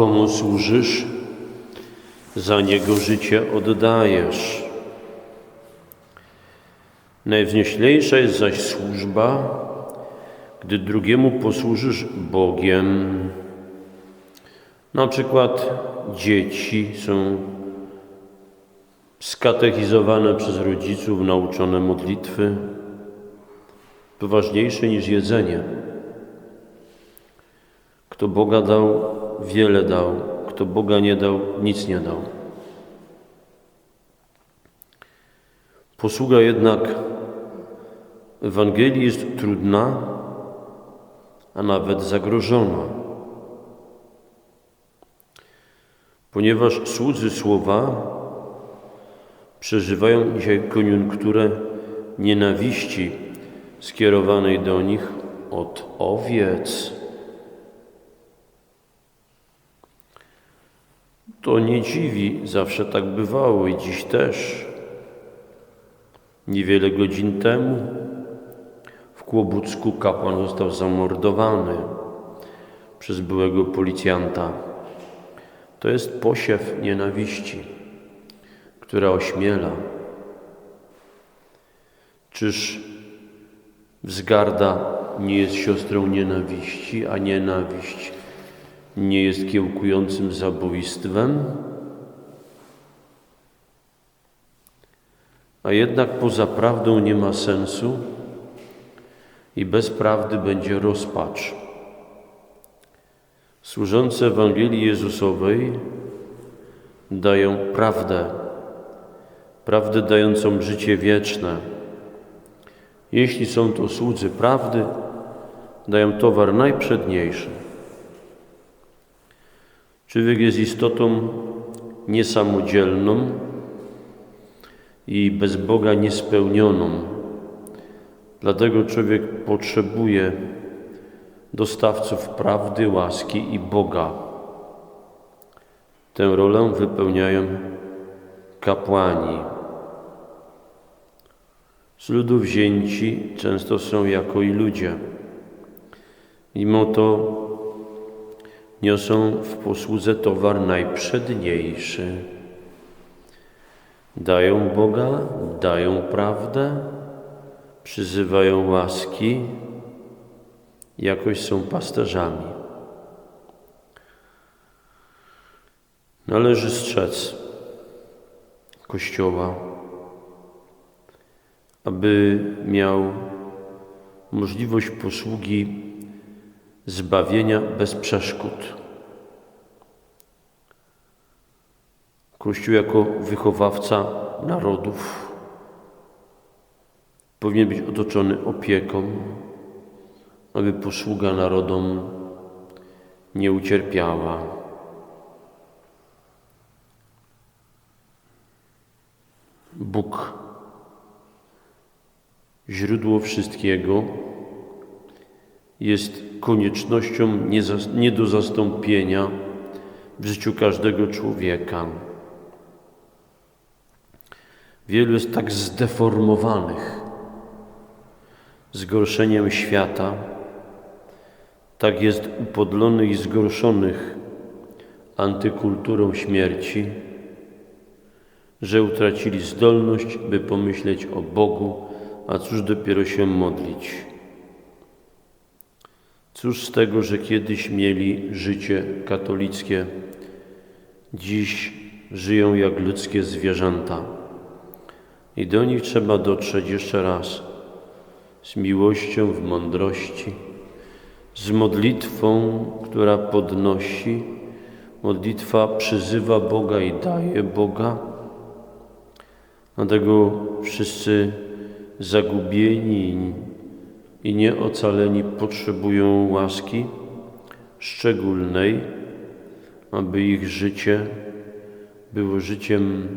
Komu służysz, za niego życie oddajesz. Najwznioślejsza jest zaś służba, gdy drugiemu posłużysz Bogiem. Na przykład dzieci są skatechizowane przez rodziców, nauczone modlitwy. To ważniejsze niż jedzenie. Kto Boga dał, wiele dał. Kto Boga nie dał, nic nie dał. Posługa jednak Ewangelii jest trudna, a nawet zagrożona. Ponieważ słudzy słowa przeżywają dzisiaj koniunkturę nienawiści skierowanej do nich od owiec. To nie dziwi, zawsze tak bywało i dziś też. Niewiele godzin temu w Kłobucku kapłan został zamordowany przez byłego policjanta. To jest posiew nienawiści, która ośmiela. Czyż wzgarda nie jest siostrą nienawiści, a nienawiść nie jest kiełkującym zabójstwem? A jednak poza prawdą nie ma sensu i bez prawdy będzie rozpacz. Służące Ewangelii Jezusowej dają prawdę, prawdę dającą życie wieczne. Jeśli są to słudzy prawdy, dają towar najprzedniejszy. Człowiek jest istotą niesamodzielną i bez Boga niespełnioną. Dlatego człowiek potrzebuje dostawców prawdy, łaski i Boga. Tę rolę wypełniają kapłani. Z ludu wzięci często są jako i ludzie. Mimo to niosą w posłudze towar najprzedniejszy. Dają Boga, dają prawdę, przyzywają łaski, jakoś są pasterzami. Należy strzec Kościoła, aby miał możliwość posługi zbawienia bez przeszkód. Kościół jako wychowawca narodów powinien być otoczony opieką, aby posługa narodom nie ucierpiała. Bóg, źródło wszystkiego, jest koniecznością nie do zastąpienia w życiu każdego człowieka. Wielu jest tak zdeformowanych zgorszeniem świata, tak jest upodlonych i zgorszonych antykulturą śmierci, że utracili zdolność, by pomyśleć o Bogu, a cóż dopiero się modlić. Cóż z tego, że kiedyś mieli życie katolickie, dziś żyją jak ludzkie zwierzęta. I do nich trzeba dotrzeć jeszcze raz z miłością w mądrości, z modlitwą, która podnosi. Modlitwa przyzywa Boga i daje Boga. Dlatego wszyscy zagubieni i nieocaleni potrzebują łaski szczególnej, aby ich życie było życiem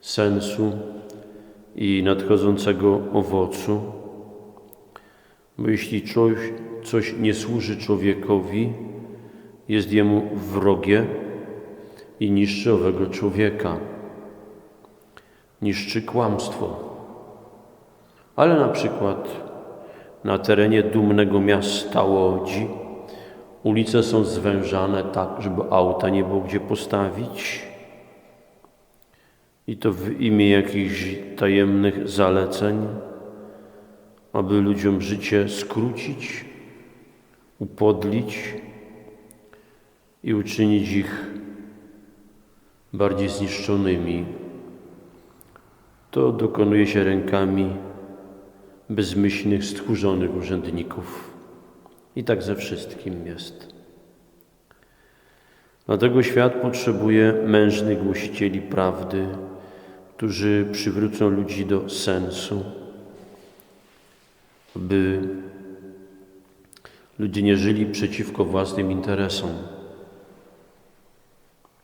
sensu i nadchodzącego owocu. Bo jeśli coś, coś nie służy człowiekowi, jest jemu wrogie i niszczy owego człowieka. Niszczy kłamstwo. Ale na przykład na terenie dumnego miasta Łodzi Ulice są zwężane tak, żeby auta nie było gdzie postawić. I to w imię jakichś tajemnych zaleceń, aby ludziom życie skrócić, upodlić i uczynić ich bardziej zniszczonymi. To dokonuje się rękami bezmyślnych, stchórzonych urzędników. I tak ze wszystkim jest. Dlatego świat potrzebuje mężnych głosicieli prawdy, którzy przywrócą ludzi do sensu, by ludzie nie żyli przeciwko własnym interesom.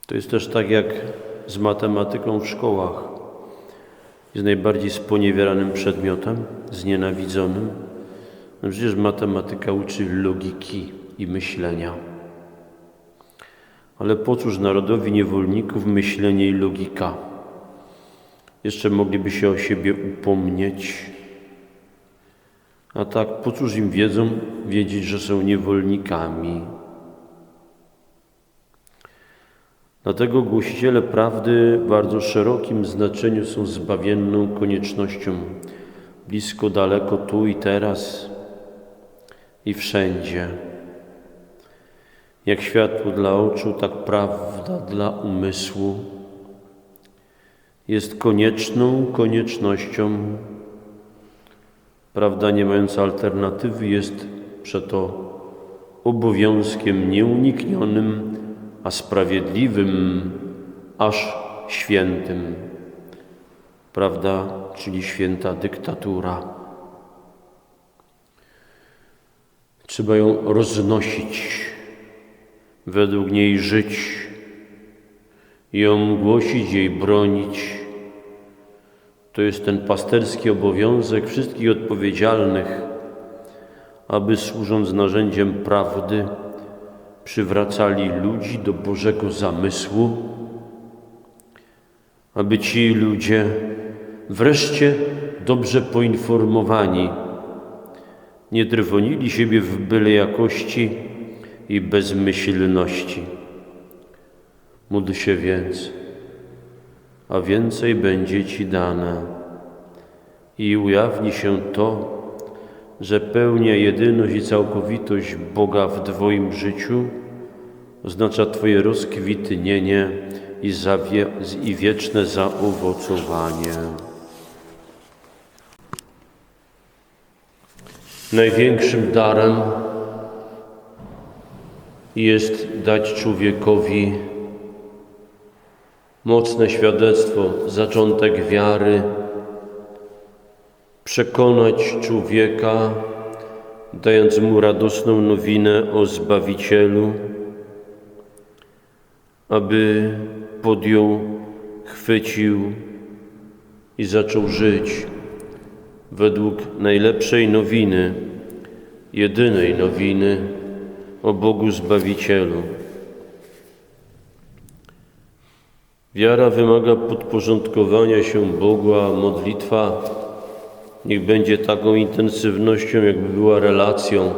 To jest też tak jak z matematyką w szkołach. Jest najbardziej sponiewieranym przedmiotem, znienawidzonym. No przecież matematyka uczy logiki i myślenia. Ale po cóż narodowi niewolników myślenie i logika? Jeszcze mogliby się o siebie upomnieć. A tak, po cóż im wiedzą wiedzieć, że są niewolnikami? Dlatego głosiciele prawdy w bardzo szerokim znaczeniu są zbawienną koniecznością, blisko, daleko, tu i teraz i wszędzie. Jak światło dla oczu, tak prawda dla umysłu jest konieczną koniecznością. Prawda nie mająca alternatywy jest przeto obowiązkiem nieuniknionym, a sprawiedliwym, aż świętym. Prawda, czyli święta dyktatura. Trzeba ją roznosić, według niej żyć, ją głosić, jej bronić. To jest ten pasterski obowiązek wszystkich odpowiedzialnych, aby służąc narzędziem prawdy, przywracali ludzi do Bożego zamysłu, aby ci ludzie wreszcie dobrze poinformowani nie drwonili siebie w byle jakości i bezmyślności. Módl się więc, a więcej będzie Ci dane i ujawni się to, że pełnia jedyność i całkowitość Boga w Twoim życiu oznacza Twoje rozkwitnienie i, zawie, i wieczne zaowocowanie. Największym darem jest dać człowiekowi mocne świadectwo, zaczątek wiary, przekonać człowieka, dając mu radosną nowinę o Zbawicielu, aby podjął, chwycił i zaczął żyć według najlepszej nowiny, jedynej nowiny o Bogu Zbawicielu. Wiara wymaga podporządkowania się Bogu, a modlitwa niech będzie taką intensywnością, jakby była relacją.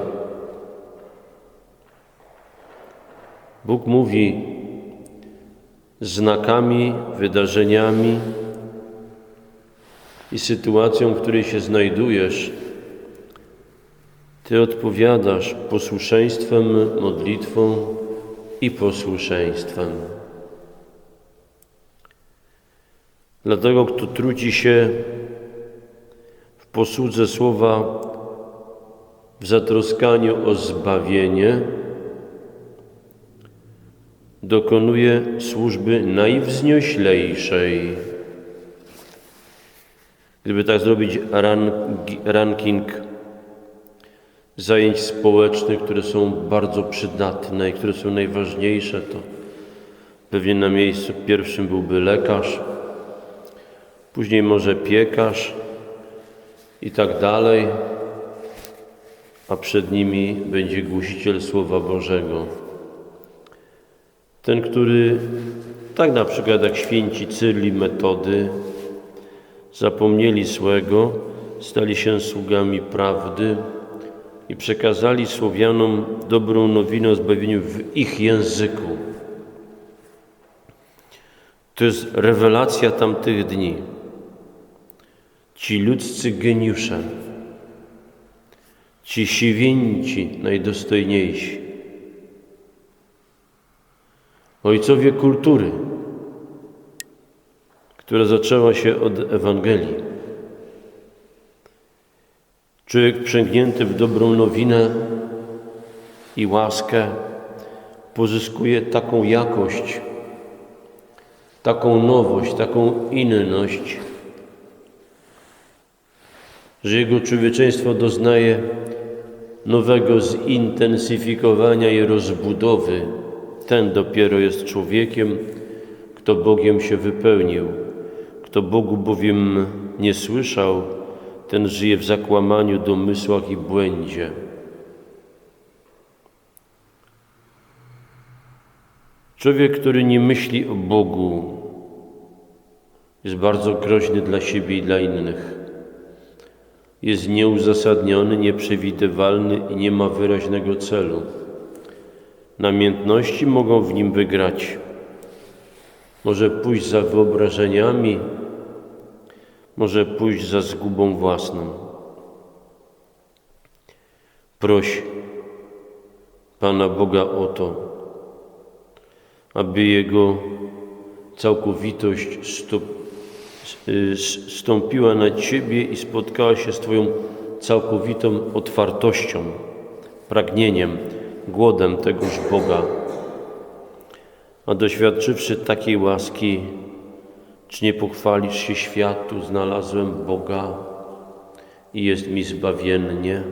Bóg mówi znakami, wydarzeniami i sytuacją, w której się znajdujesz. Ty odpowiadasz posłuszeństwem, modlitwą i posłuszeństwem. Dlatego, kto trudzi się posłudze słowa, w zatroskaniu o zbawienie, dokonuje służby najwznioślejszej. Gdyby tak zrobić ranking zajęć społecznych, które są bardzo przydatne i które są najważniejsze, to pewnie na miejscu pierwszym byłby lekarz, później może piekarz i tak dalej, a przed nimi będzie głosiciel Słowa Bożego. Ten, który tak na przykład jak święci Cyrli metody zapomnieli złego, stali się sługami prawdy, i przekazali Słowianom dobrą nowinę o zbawieniu w ich języku. To jest rewelacja tamtych dni. Ci ludzcy geniusze, ci siwięci najdostojniejsi, ojcowie kultury, która zaczęła się od Ewangelii. Człowiek przęgnięty w dobrą nowinę i łaskę pozyskuje taką jakość, taką nowość, taką inność, że jego człowieczeństwo doznaje nowego zintensyfikowania i rozbudowy. Ten dopiero jest człowiekiem, kto Bogiem się wypełnił. Kto Bogu bowiem nie słyszał, ten żyje w zakłamaniu, domysłach i błędzie. Człowiek, który nie myśli o Bogu, jest bardzo groźny dla siebie i dla innych. Jest nieuzasadniony, nieprzewidywalny i nie ma wyraźnego celu. Namiętności mogą w nim wygrać. Może pójść za wyobrażeniami, może pójść za zgubą własną. Proś Pana Boga o to, aby Jego całkowitość stąpiła na Ciebie i spotkała się z Twoją całkowitą otwartością, pragnieniem, głodem tegoż Boga. A doświadczywszy takiej łaski, czy nie pochwalisz się światu, znalazłem Boga i jest mi zbawiennie?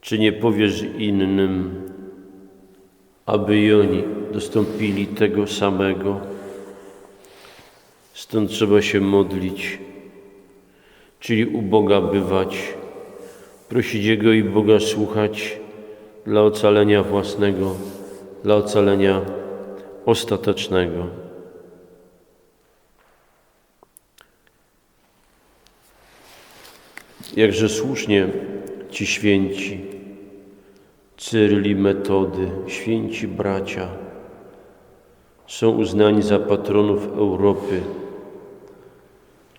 Czy nie powiesz innym, aby i oni dostąpili tego samego? Stąd trzeba się modlić, czyli u Boga bywać, prosić Jego i Boga słuchać dla ocalenia własnego, dla ocalenia ostatecznego. Jakże słusznie ci święci, Cyryli Metody, święci bracia, są uznani za patronów Europy.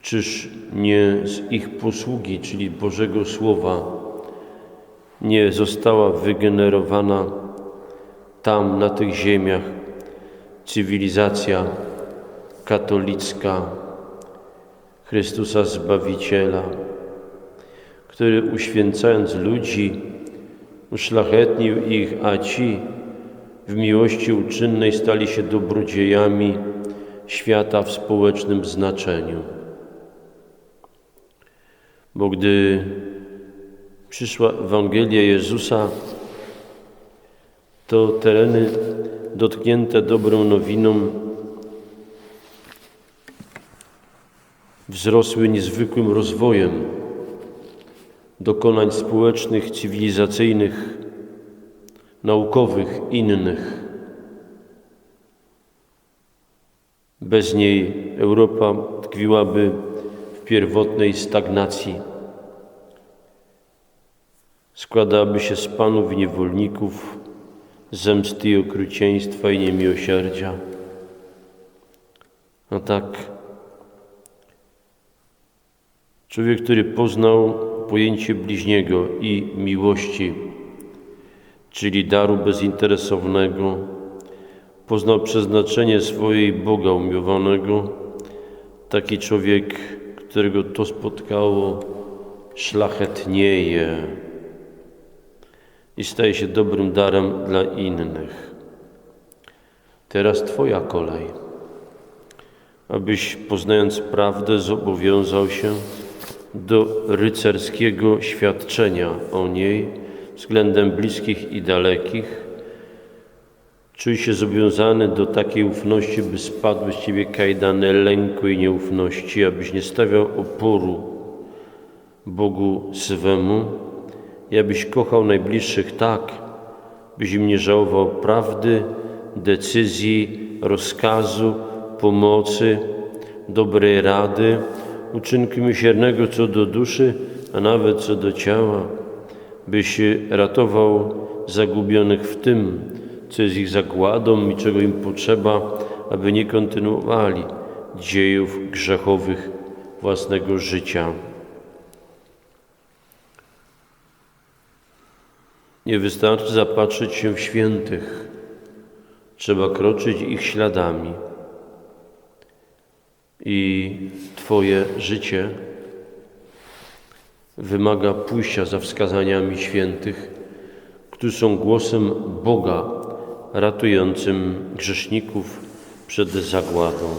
Czyż nie z ich posługi, czyli Bożego Słowa, nie została wygenerowana tam, na tych ziemiach, cywilizacja katolicka Chrystusa Zbawiciela? który uświęcając ludzi, uszlachetnił ich, a ci w miłości uczynnej stali się dobrodziejami świata w społecznym znaczeniu. Bo gdy przyszła Ewangelia Jezusa, to tereny dotknięte dobrą nowiną wzrosły niezwykłym rozwojem dokonań społecznych, cywilizacyjnych, naukowych, innych. Bez niej Europa tkwiłaby pierwotnej stagnacji. Składałaby się z panów niewolników, zemsty i okrucieństwa i niemiłosierdzia. A tak, człowiek, który poznał pojęcie bliźniego i miłości, czyli daru bezinteresownego, poznał przeznaczenie swojej Boga umiłowanego, taki człowiek, którego to spotkało, szlachetnieje i staje się dobrym darem dla innych. Teraz Twoja kolej, abyś poznając prawdę zobowiązał się do rycerskiego świadczenia o niej względem bliskich i dalekich. Czuj się zobowiązany do takiej ufności, by spadły z Ciebie kajdany lęku i nieufności, abyś nie stawiał oporu Bogu swemu. I abyś kochał najbliższych tak, byś im nie żałował prawdy, decyzji, rozkazu, pomocy, dobrej rady, uczynku miłosiernego co do duszy, a nawet co do ciała, byś ratował zagubionych w tym, co jest ich zagładą i czego im potrzeba, aby nie kontynuowali dziejów grzechowych własnego życia. Nie wystarczy zapatrzyć się w świętych, trzeba kroczyć ich śladami. I Twoje życie wymaga pójścia za wskazaniami świętych, którzy są głosem Boga ratującym grzeszników przed zagładą.